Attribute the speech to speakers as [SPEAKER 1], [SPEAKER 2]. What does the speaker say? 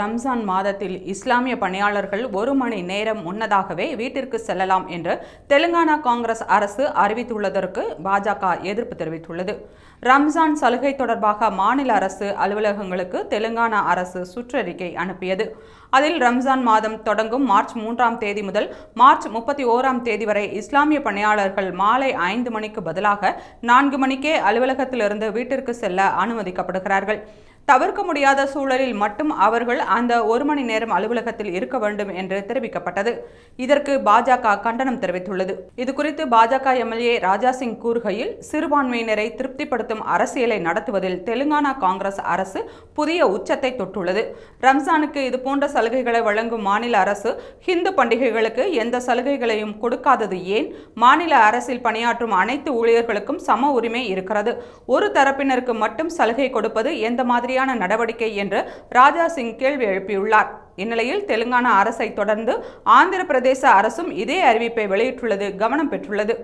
[SPEAKER 1] ரம்ஜான் மாதத்தில் இஸ்லாமிய பணியாளர்கள் ஒரு மணி நேரம் முன்னதாகவே வீட்டிற்கு செல்லலாம் என்று தெலுங்கானா காங்கிரஸ் அரசு அறிவித்துள்ளதற்கு பாஜக எதிர்ப்பு தெரிவித்துள்ளது. ரம்ஜான் சலுகை தொடர்பாக மாநில அரசு அலுவலகங்களுக்கு தெலுங்கானா அரசு சுற்றறிக்கை அனுப்பியது. அதில் ரம்ஜான் மாதம் தொடங்கும் மார்ச் மூன்றாம் தேதி முதல் மார்ச் முப்பத்தி ஓராம் தேதி வரை இஸ்லாமிய பணியாளர்கள் மாலை ஐந்து மணிக்கு பதிலாக நான்கு மணிக்கே அலுவலகத்திலிருந்து வீட்டிற்கு செல்ல அனுமதிக்கப்படுகிறார்கள். தவிர்க்க முடியாத சூழலில் மட்டும் அவர்கள் அந்த ஒரு மணி நேரம் அலுவலகத்தில் இருக்க வேண்டும் என்று தெரிவிக்கப்பட்டது. இதற்கு பாஜக கண்டனம் தெரிவித்துள்ளது. இது குறித்து பாஜக எம்எல்ஏ ராஜா சிங் கூறுகையில் சிறுபான்மையினரை திருப்திப்படுத்தும் அரசியலை நடத்துவதில் தெலுங்கானா காங்கிரஸ் அரசு புதிய உச்சத்தை தொட்டுள்ளது. ரம்சானுக்கு இது போன்ற சலுகைகளை வழங்கும் மாநில அரசு ஹிந்து பண்டிகைகளுக்கு எந்த சலுகைகளையும் கொடுக்காதது ஏன்? மாநில அரசில் பணியாற்றும் அனைத்து ஊழியர்களுக்கும் சம உரிமை இருக்கிறது. ஒரு தரப்பினருக்கு மட்டும் சலுகை கொடுப்பது எந்த மாதிரி மாதிரியான நடவடிக்கை என்று ராஜா சிங் கேள்வி எழுப்பியுள்ளார். இந்நிலையில் தெலுங்கானா அரசை தொடர்ந்து ஆந்திர பிரதேச அரசும் இதே அறிவிப்பை வெளியிட்டுள்ளது கவனம் பெற்றுள்ளது.